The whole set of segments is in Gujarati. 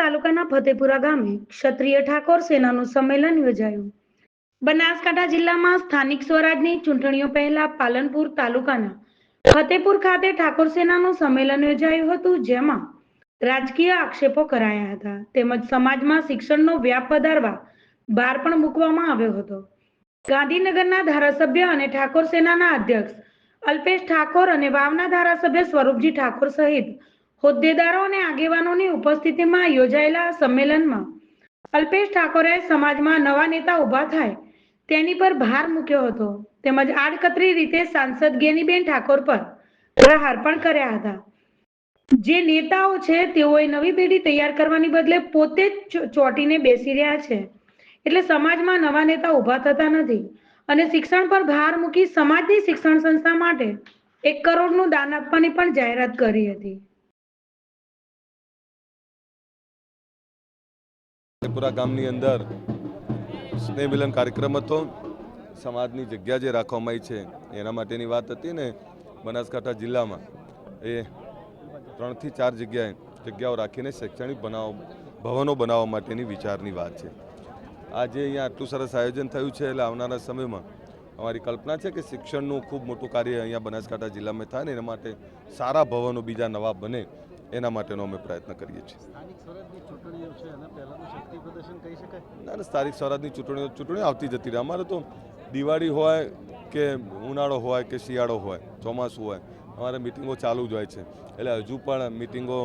તાલુકાના ફતેપુરા ગામે ક્ષત્રિય ઠાકોર સેનાનું સંમેલન યોજાયું. બનાસકાંઠા જિલ્લામાં સ્થાનિક સ્વરાજની ચૂંટણીઓ પહેલા પાલનપુર તાલુકાના ફતેપુર ખાતે ઠાકોર સેનાનું સંમેલન યોજાયું હતું, જેમાં રાજકીય આક્ષેપો કરાયા હતા. તેમજ સમાજમાં શિક્ષણનો વ્યાપ વધારવા ભાર પણ મૂકવામાં આવ્યો હતો. ગાંધીનગરના ધારાસભ્ય અને ઠાકોર સેનાના અધ્યક્ષ અલ્પેશ ઠાકોર અને વાવના ધારાસભ્ય સ્વરૂપજી ઠાકોર સહિત હોદ્દેદારો અને આગેવાનોની ઉપસ્થિતિમાં યોજાયેલા સંમેલનમાં અલ્પેશ ઠાકોરે સમાજમાં નવા નેતા ઊભા થાય તેની પર ભાર મૂક્યો હતો. તેમજ આડકતરી રીતે સાંસદ ગેનીબેન ઠાકોર પર પ્રહાર પણ કર્યા હતા. જે નેતાઓ છે, તેઓએ નવી પેઢી તૈયાર કરવાની બદલે પોતે જ ચોટીને બેસી રહ્યા છે. એટલે સમાજમાં નવા નેતા ઊભા થતા નથી અને શિક્ષણ પર ભાર મૂકી સમાજની શિક્ષણ સંસ્થા માટે એક કરોડનું દાન આપવાની પણ જાહેરાત કરી હતી. પૂરા ગામની અંદર સ્નેહ મિલન કાર્યક્રમ હતો. સમાજની જગ્યા જે રાખવામાં આવી છે, એના માટેની વાત હતી ને બનાસકાંઠા જિલ્લામાં. એ ત્રણથી ચાર જગ્યાએ જગ્યાઓ રાખીને શૈક્ષણિક બનાવ, ભવનો બનાવવા માટેની વિચારની વાત છે. આજે અહીંયા આટલું સરસ આયોજન થયું છે એટલે આવનારા સમયમાં અમારી કલ્પના છે કે શિક્ષણનું ખૂબ મોટું કાર્ય અહીંયા બનાસકાંઠા જિલ્લામાં થાય ને એના માટે સારા ભવનો બીજા નવા બને એના માટેનો અમે પ્રયત્ન કરીએ છીએ. ના ના સ્થાનિક સ્વરાજની ચૂંટણીઓ ચૂંટણીઓ આવતી જતી રહે. અમારે તો દિવાળી હોય કે ઉનાળો હોય કે શિયાળો હોય ચોમાસું હોય અમારે મિટિંગો ચાલુ જ હોય છે. એટલે હજુ પણ મિટિંગો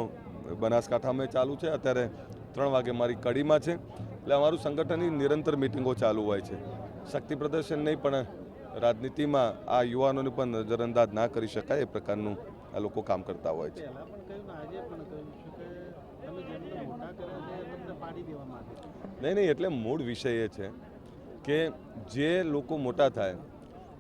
બનાસકાંઠામાં ચાલુ છે. અત્યારે ત્રણ વાગે મારી કડીમાં છે. એટલે અમારું સંગઠનની નિરંતર મિટિંગો ચાલુ હોય છે. શક્તિ પ્રદર્શન નહીં પણ રાજનીતિમાં આ યુવાનોને પણ નજરઅંદાજ ના કરી શકાય એ પ્રકારનું આ લોકો કામ કરતા હોય છે પહેલાં પણ કહ્યું ને આજે પણ કહ્યું છે કે તમે જેમને મોટા કર્યા છે એ તમને પાડી દેવા માંગે છે નહીં નહીં, એટલે મૂળ વિષય એ છે કે જે લોકો મોટા થાય,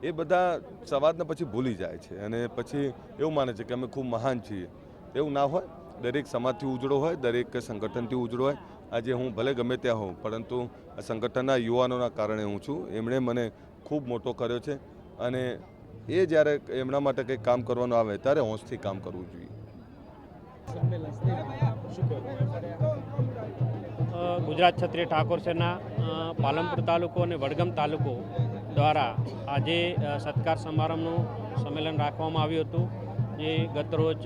એ બધા સવાદને પછી ભૂલી જાય છે અને પછી એવું માને છે કે અમે ખૂબ મહાન છીએ. એવું ના હોય. દરેક સમાજથી ઉજળો હોય, દરેક સંગઠનથી ઉજળો હોય. આજે હું ભલે ગમે ત્યાં હોઉં, પરંતુ આ સંગઠનના યુવાનોના કારણે હું છું. એમણે મને ખૂબ મોટો કર્યો છે અને એ જ્યારે એમના માટે કંઈક કામ કરવાનું આવે, ત્યારે હોંશથી કામ કરવું જોઈએ. ગુજરાત ક્ષત્રિય ઠાકોર સેના પાલનપુર તાલુકો અને વડગામ તાલુકો દ્વારા આજે સત્કાર સમારંભનું સંમેલન રાખવામાં આવ્યું હતું, જે ગતરોજ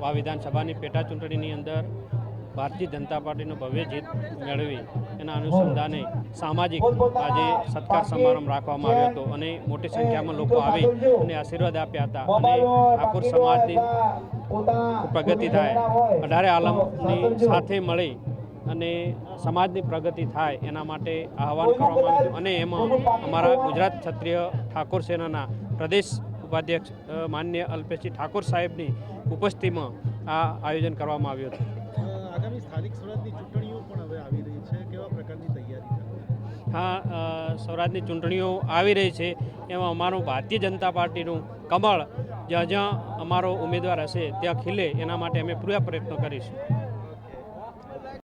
વા વિધાનસભાની પેટા ચૂંટણીની અંદર ભારતીય જનતા પાર્ટીનો ભવ્ય જીત મેળવી એના અનુસંધાને સામાજિક આજે સત્કાર સમારંભ રાખવામાં આવ્યો હતો અને મોટી સંખ્યામાં લોકો આવી અને આશીર્વાદ આપ્યા હતા અને ઠાકોર સમાજની પ્રગતિ થાય. અઢારે આલમની સાથે મળી અને સમાજની પ્રગતિ થાય એના માટે આહવાન કરવામાં આવ્યું અને એમાં અમારા ગુજરાત ક્ષત્રિય ઠાકોર સેનાના પ્રદેશ ઉપાધ્યક્ષ માન્ય અલ્પેશજી ઠાકોર સાહેબની ઉપસ્થિતિમાં આ આયોજન કરવામાં આવ્યું હતું. આગામી સ્થાનિક સ્વરાજની ચૂંટણીઓ પણ હવે આવી રહી છે. કેવા પ્રકારની તૈયારી હા સ્વરાજની ચૂંટણીઓ આવી રહી છે. એમાં અમારું ભારતીય જનતા પાર્ટીનું કમળ જ્યાં જ્યાં અમારો ઉમેદવાર હશે ત્યાં ખીલે એના માટે અમે પૂરા પ્રયત્નો કરીશું.